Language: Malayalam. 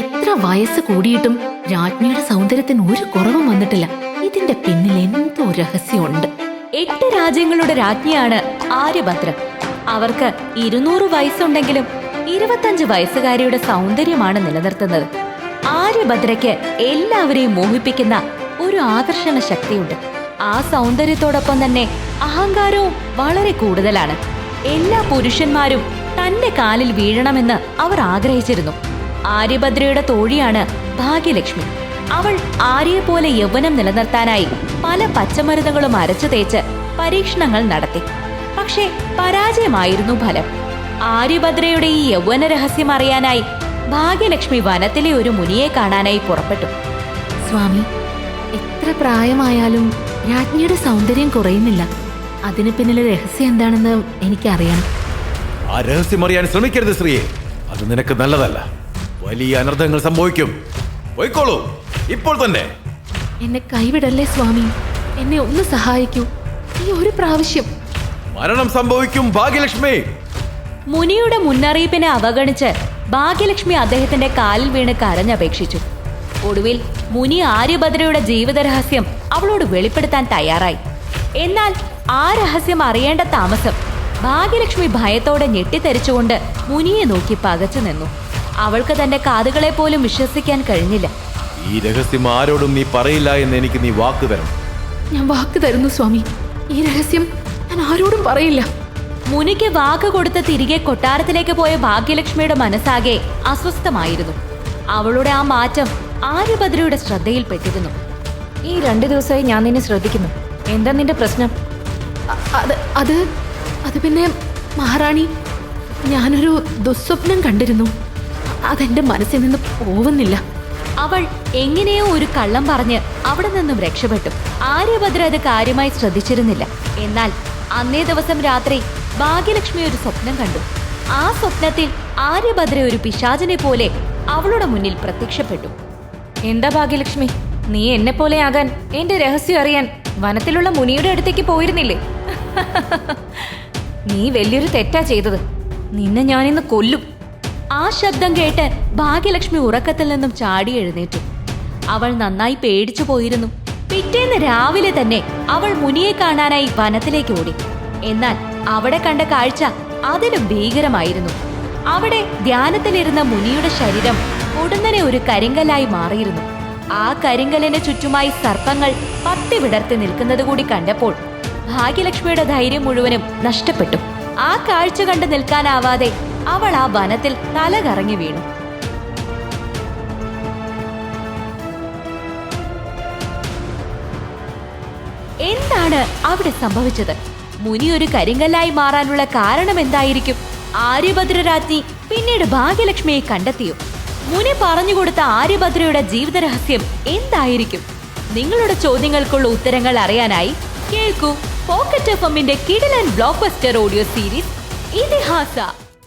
എത്ര വയസ്സ് കൂടിയിട്ടും രാജ്ഞിയുടെ സൗന്ദര്യത്തിന് ഒരു കുറവും വന്നിട്ടില്ല. ഇതിന്റെ പിന്നിൽ എന്തോ രഹസ്യമുണ്ട്. എട്ട് രാജ്യങ്ങളുടെ രാജ്ഞിയാണ് ആര്യഭദ്ര അവർക്ക് ഇരുന്നൂറ് വയസ്സുണ്ടെങ്കിലും ഇരുപത്തഞ്ച് വയസ്സുകാരിയുടെ സൗന്ദര്യമാണ് നിലനിർത്തുന്നത്. ആര്യഭദ്രയ്ക്ക് എല്ലാവരെയും മോഹിപ്പിക്കുന്ന ഒരു ആകർഷണ ശക്തിയുണ്ട്. ആ സൗന്ദര്യത്തോടൊപ്പം തന്നെ അഹങ്കാരവും വളരെ കൂടുതലാണ്. എല്ലാ പുരുഷന്മാരും തന്റെ കാലിൽ വീഴണമെന്ന് അവർ ആഗ്രഹിച്ചിരുന്നു. ആര്യഭദ്രയുടെ തോഴിയാണ് ഭാഗ്യലക്ഷ്മി. അവൾ ആര്യയെ പോലെ യൗവനം നിലനിർത്താനായി പല പച്ചമരുന്നുകളും അരച്ചു തേച്ച് പരീക്ഷണങ്ങൾ നടത്തി. പക്ഷേ പരാജയമായിരുന്നു ഫലം. ആര്യഭദ്രയുടെ ഈ യൗവന രഹസ്യം അറിയാനായി ഭാഗ്യലക്ഷ്മി വനത്തിലെ ഒരു മുനിയെ കാണാനായി പുറപ്പെട്ടു. സ്വാമി എത്ര പ്രായമായാലും രാജ്ഞിയുടെ സൗന്ദര്യം കുറയുന്നില്ല. അതിന് പിന്നിലെ രഹസ്യം എന്താണെന്ന് എനിക്കറിയണം. ആ രഹസ്യം അറിയാൻ ശ്രമിക്കരുത് ശ്രീയെ അത് നിനക്ക് നല്ലതല്ല. വലിയ അനർത്ഥങ്ങൾ സംഭവിക്കും. പോയിക്കോളൂ. ഇപ്പോൾ തന്നെ. എന്നെ കൈവിടല്ലേ സ്വാമി? എന്നെ ഒന്ന് സഹായിക്കൂ. ഈ ഒരു പ്രാവശ്യം. മരണം സംഭവിക്കും ഭാഗ്യലക്ഷ്മി. മുനിയുടെ മുന്നറിയിപ്പിനെ അവഗണിച്ച് ഭാഗ്യലക്ഷ്മി അദ്ദേഹത്തിന്റെ കാലിൽ വീണ് കരഞ്ഞപേക്ഷിച്ചു. ഒടുവിൽ മുനി ആര്യഭദ്രയുടെ ജീവിതരഹസ്യം അവളോട് വെളിപ്പെടുത്താൻ തയ്യാറായി. എന്നാൽ ആ രഹസ്യം അറിയേണ്ട താമസം ഭാഗ്യലക്ഷ്മി ഭയത്തോടെ ഞെട്ടിത്തെറിച്ചുകൊണ്ട് മുനിയെ നോക്കി പകച്ചു നിന്നു. അവൾക്ക് തന്റെ കാതുകളെ പോലും വിശ്വസിക്കാൻ കഴിഞ്ഞില്ല. ഈ രഹസ്യം ആരോടും നീ പറയില്ല എന്ന് എനിക്ക് നീ വാക്ക് തരണം. ഞാൻ വാക്ക് തരുന്നു സ്വാമി. ഈ രഹസ്യം ഞാൻ ആരോടും പറയില്ല. മുനിക്ക് വാക്ക് കൊടുത്ത് തിരികെ കൊട്ടാരത്തിലേക്ക് പോയ ഭാഗ്യലക്ഷ്മിയുടെ മനസ്സാകെ അസ്വസ്ഥമായിരുന്നു. അവളുടെ ആ മാറ്റം ആര്യഭദ്രയുടെ ശ്രദ്ധയിൽപ്പെട്ടിരുന്നു ഈ രണ്ടു ദിവസമായി ഞാൻ നിന്നെ ശ്രദ്ധിക്കുന്നു. എന്താ നിന്റെ പ്രശ്നം? അത് അത് അത് പിന്നെ മഹാറാണി ഞാനൊരു ദുസ്വപ്നം കണ്ടിരുന്നു. അതെന്റെ മനസ്സിൽ നിന്ന് പോവുന്നില്ല. അവൾ എങ്ങനെയോ ഒരു കള്ളം പറഞ്ഞ് അവിടെ നിന്നും രക്ഷപ്പെട്ടു. ആര്യഭദ്ര അത് കാര്യമായി ശ്രദ്ധിച്ചിരുന്നില്ല. എന്നാൽ അന്നേ ദിവസം രാത്രി ഭാഗ്യലക്ഷ്മി ഒരു സ്വപ്നം കണ്ടു. ആ സ്വപ്നത്തിൽ ആര്യഭദ്ര ഒരു പിശാചിനെ പോലെ അവളുടെ മുന്നിൽ പ്രത്യക്ഷപ്പെട്ടു. എന്താ ഭാഗ്യലക്ഷ്മി? നീ എന്നെ പോലെ ആകാൻ എന്റെ രഹസ്യം അറിയാൻ വനത്തിലുള്ള മുനിയുടെ അടുത്തേക്ക് പോയിരുന്നില്ലേ? നീ വലിയൊരു തെറ്റാ ചെയ്തത്. നിന്നെ ഞാനിന്ന് കൊല്ലും. ആ ശബ്ദം കേട്ട് ഭാഗ്യലക്ഷ്മി ഉറക്കത്തിൽ നിന്നും ചാടി എഴുന്നേറ്റു. അവൾ നന്നായി പേടിച്ചു പോയിരുന്നു. പിറ്റേന്ന് രാവിലെ തന്നെ അവൾ മുനിയെ കാണാനായി വനത്തിലേക്ക് ഓടി. എന്നാൽ അവിടെ കണ്ട കാഴ്ച അതിലും ഭീകരമായിരുന്നു. അവിടെ ധ്യാനത്തിലിരുന്ന മുനിയുടെ ശരീരം ഉടനെ ഒരു കരിങ്കലായി മാറിയിരുന്നു. ആ കരിങ്കലിന് ചുറ്റുമായി സർപ്പങ്ങൾ പത്തി വിടർത്തി നിൽക്കുന്നത് കൂടി കണ്ടപ്പോൾ ഭാഗ്യലക്ഷ്മിയുടെ ധൈര്യം മുഴുവനും നഷ്ടപ്പെട്ടു. ആ കാഴ്ച കണ്ട് നിൽക്കാനാവാതെ അവൾ ആ വനത്തിൽ തല കറങ്ങി വീണു. എന്താണ് അവിടെ സംഭവിച്ചത്? മുനി ഒരു കരിങ്കല്ലായി മാറാനുള്ള കാരണം എന്തായിരിക്കും? ആര്യഭദ്രരാജ്ഞി പിന്നീട് ഭാഗ്യലക്ഷ്മിയെ കണ്ടെത്തിയോ? മുനി പറഞ്ഞുകൊടുത്ത ആര്യഭദ്രയുടെ ജീവിത രഹസ്യം എന്തായിരിക്കും? നിങ്ങളുടെ ചോദ്യങ്ങൾക്കുള്ള ഉത്തരങ്ങൾ അറിയാനായി കേൾക്കൂ പോക്കറ്റ് എഫ് എമ്മിന്റെ കിടലൻ ബ്ലോക്ക് ബസ്റ്റർ ഓഡിയോ സീരീസ് ഇതിഹാസ.